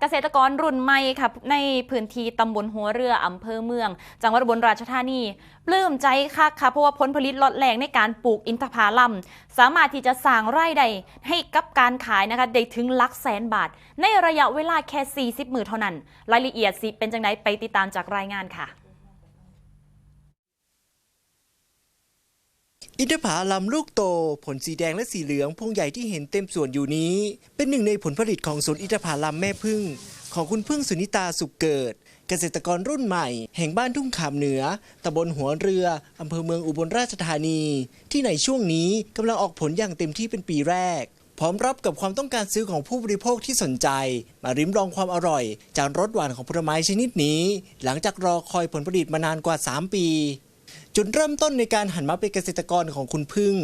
เกษตรกรรุ่นใหม่ค่ะในพื้นที่ตำบลหัวเรืออำเภอเมือง จังหวัดอุบนราชธานีปลื้มใจค่ะค่ะเพราะว่าผลผลิตลดแรงในการปลูกอินทผลัมสามารถที่จะสร้างรายได้ให้กับการขายนะคะได้ถึงลักแสนบาท ในระยะเวลาแค่ 40 มือเท่านั้น รายละเอียดสิเป็นจังไดไปติดตามจากรายงานค่ะ อินทผลัมลูกโต ผลสีแดงและสีเหลืองพวงใหญ่ที่เห็นเต็มสวนอยู่นี้ เป็นหนึ่งในผลผลิตของสวนอินทผลัมแม่พึ่ง ของคุณพึ่งสุนิตาสุขเกิด เกษตรกรรุ่นใหม่ แห่งบ้านทุ่งขามเหนือตำบลหัวเรืออำเภอเมืองอุบลราชธานี ที่ในช่วงนี้กำลังออกผลอย่างเต็มที่เป็นปีแรก พร้อมรับกับความต้องการซื้อของผู้บริโภคที่สนใจ มาริมลองความอร่อย จากรสหวานของผลไม้ชนิดนี้ หลังจากรอคอยผลผลิตมานานกว่า 3 ปี จุดเริ่มต้นในการหันมาเป็นเกษตรกรของคุณพึ่ง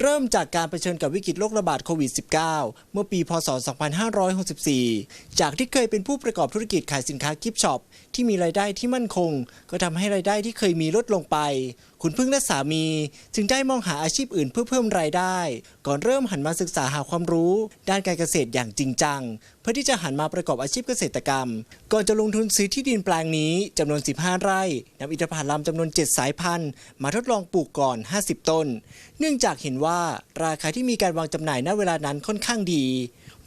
เริ่มจากการเผชิญกับวิกฤตโรคระบาดโควิด -19 เมื่อปี พศ 2564 จากที่เคยเป็นผู้ประกอบธุรกิจขายสินค้ากิฟต์ช็อปที่มีรายได้ที่มั่นคง ก็ทำให้รายได้ที่เคยมีลดลงไป คุณพึ่งและสามี จึงได้มองหาอาชีพอื่นเพื่อเพิ่มรายได้ ก่อนเริ่มหันมาศึกษาหาความรู้ ด้านการเกษตรอย่างจริงจัง พื่อที่จะหันมาประกอบอาชีพเกษตรกรรม ก่อนจะลงทุนซื้อที่ดินแปลงนี้จำนวน 15 ไร่นำอินทผลัมจำนวน 7 สายพันธุ์ มาทดลองปลูกก่อน 50 ต้น เนื่องจากเห็นว่าราคาที่มีการวางจำหน่ายณเวลานั้นค่อนข้างดี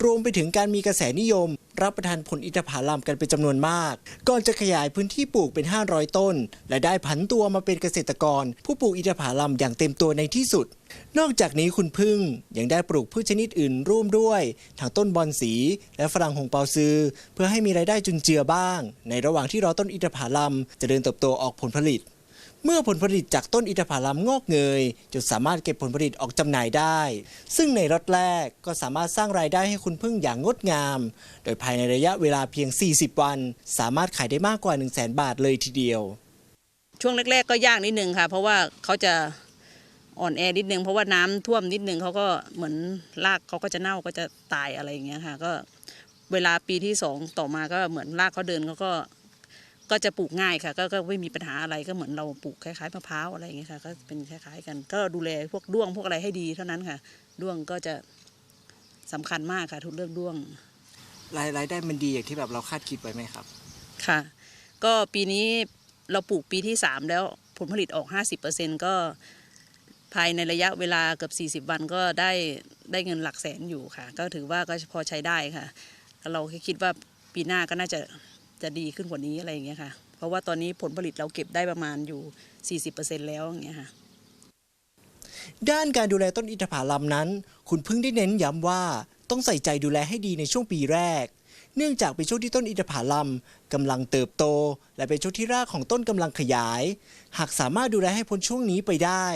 รวมไปถึงการมีกระแสนิยม รับประทานผลอินทผลัมกันเป็นจำนวนมาก ก่อนจะขยายพื้นที่ปลูกเป็น 500 ต้น และได้ผันตัวมาเป็นเกษตรกร ผู้ปลูกอินทผลัมอย่างเต็มตัวในที่สุด นอกจากนี้คุณพึ่งยังได้ปลูกพืชชนิดอื่นร่วมด้วยทั้งต้นบอนสี และฝรั่งหงเปาซือ เพื่อให้มีรายได้จุนเจือบ้าง ในระหว่างที่รอต้นอินทผลัมจะเดินเติบโตออกผลผลิต เมื่อผลผลิตจากต้นอินทผลัมงอกเงยจนสามารถเก็บผลผลิตออกจำหน่ายได้ ซึ่งในรถแรกก็สามารถสร้างรายได้ให้คุณพึ่งอย่างงดงาม โดยภายในระยะเวลาเพียง 40 วัน สามารถขายได้มากกว่า 1 0 0 0 0แบาทเลยทีเดียว ช่วงแรก ๆ ก็ยากนิดนึงค่ะ เพราะว่าเขาจะอ่อนแอนิดนึงเพราะว่าน้ำท่วมนิดนึงเขาก็เหมือนรากเขาก็จะเน่าก็จะตายอะไรอย่างเงี้ยค่ะ ก็เวลาปีที่สองต่อมาก็เหมือนรากเขาเดินเขาก็ ก็จะปลูกง่ายค่ะก็ก็ไม่มีปัญหาอะไรก็เหมือนเราปลูกคล้ายๆมะพร้าวอะไรอย่างเงี้ยค่ะก็เป็นคล้าย ๆ กัน ก็ดูแลพวกด้วงพวกอะไรให้ดีเท่านั้นค่ะ ด้วงก็จะสำคัญมากค่ะ ทุกเรื่องด้วงรายรายได้มันดีอย่างที่แบบเราคาดคิดไว้ไหมครับ ค่ะ ก็ปีนี้เราปลูกปีที่สามแล้วผลผลิตออก 50%ก็ภายในระยะเวลาเกือบ40 วันก็ได้ได้เงินหลักแสนอยู่ค่ะ ก็ถือว่าก็พอใช้ได้ค่ะแล้วเราคิดว่าปีหน้าก็น่าจะ จะดีขึ้นกว่านี้อะไรอย่างเงี้ยค่ะ เพราะว่าตอนนี้ผลผลิตเราเก็บได้ประมาณอยู่ 40%แล้วอย่างเงี้ยค่ะ ด้านการดูแลต้นอินทผลัมนั้น คุณพึ่งได้เน้นย้ำว่าต้องใส่ใจดูแลให้ดีในช่วงปีแรก เนื่องจากเป็นช่วงที่ต้นอินทผลัมกำลังเติบโต และเป็นช่วงที่รากของต้นกำลังขยาย หากสามารถดูแลให้พ้นช่วงนี้ไปได้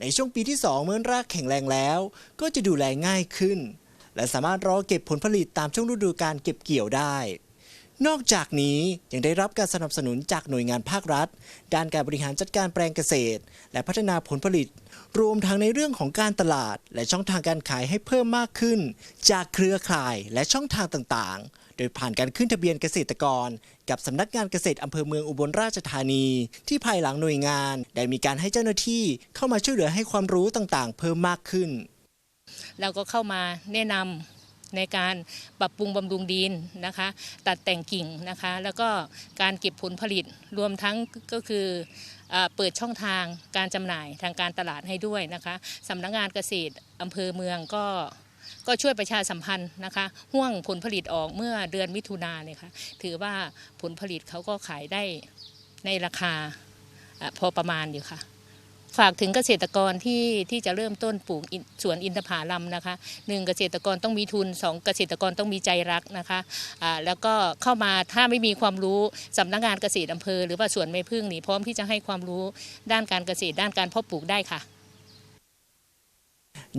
ในช่วงปีที่ 2 เมื่อรากแข็งแรงแล้ว ก็จะดูแลง่ายขึ้น และสามารถรอเก็บผลผลิตตามช่วงฤดูการเก็บเกี่ยวได้ นอกจากนี้ยังได้รับการสนับสนุนจากหน่วยงานภาครัฐ ด้านการบริหารจัดการแปลงเกษตร และพัฒนาผลผลิต รวมทั้งในเรื่องของการตลาด และช่องทางการขายให้เพิ่มมากขึ้น จากเครือข่ายและช่องทางต่างๆ โดยผ่านการขึ้นทะเบียนเกษตรกร กับสำนักงานเกษตรอำเภอเมืองอุบลราชธานี ที่ภายหลังหน่วยงาน ได้มีการให้เจ้าหน้าที่เข้ามาช่วยเหลือให้ความรู้ต่างๆ เพิ่มมากขึ้น เราก็เข้ามาแนะนำ ในการปรับปรุงบำรุงดินนะคะ ตัดแต่งกิ่งนะคะ แล้วก็การเก็บผลผลิตรวมทั้งก็คือเอ่อเปิดช่องทางการจำหน่ายทางการตลาดให้ด้วยนะคะสำนักงานเกษตรอำเภอเมืองก็ก็ช่วยประชาสัมพันธ์นะคะ ห่วงผลผลิตออกเมื่อเดือนมิถุนาเนี่ยค่ะถือว่าผลผลิตเขาก็ขายได้ในราคาอพอประมาณอยู่ค่ะ ฝากถึงเกษตรกรที่ที่จะเริ่มต้นปลูกสวนอินทผลัมนะคะหนึ่งเกษตรกรต้องมีทุนสองเกษตรกรต้องมีใจรักนะคะะแล้วก็เข้ามาถ้าไม่มีความรู้สำนักงานเกษตรอำเภอ หรือว่าสวนไม้พึ่งนี่พร้อมที่จะให้ความรู้ด้านการเกษตรด้านการเพาะปลูกได้ค่ะ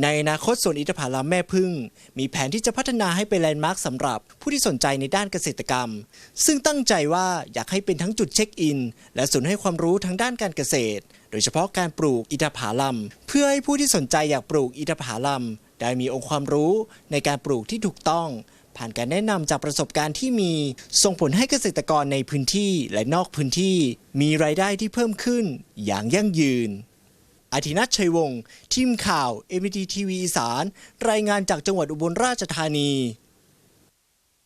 ในอนาคตสวนอินทผลัมแม่พึ่ง มีแผนที่จะพัฒนาให้เป็นแลนด์มาร์คสำหรับผู้ที่สนใจในด้านเกษตรกรรม ซึ่งตั้งใจว่าอยากให้เป็นทั้งจุดเช็คอิน และศูนย์ให้ความรู้ทางด้านการเกษตร โดยเฉพาะการปลูกอินทผลัม เพื่อให้ผู้ที่สนใจอยากปลูกอินทผลัม ได้มีองค์ความรู้ในการปลูกที่ถูกต้อง ผ่านการแนะนำจากประสบการณ์ที่มีส่งผลให้เกษตรกรในพื้นที่และนอกพื้นที่ มีรายได้ที่เพิ่มขึ้นอย่างยั่งยืน อาทินัทชัยวงศ์ทีมข่าว m อ t ทีวีอีสาน รายงานจากจังหวัดอุบลราชธานี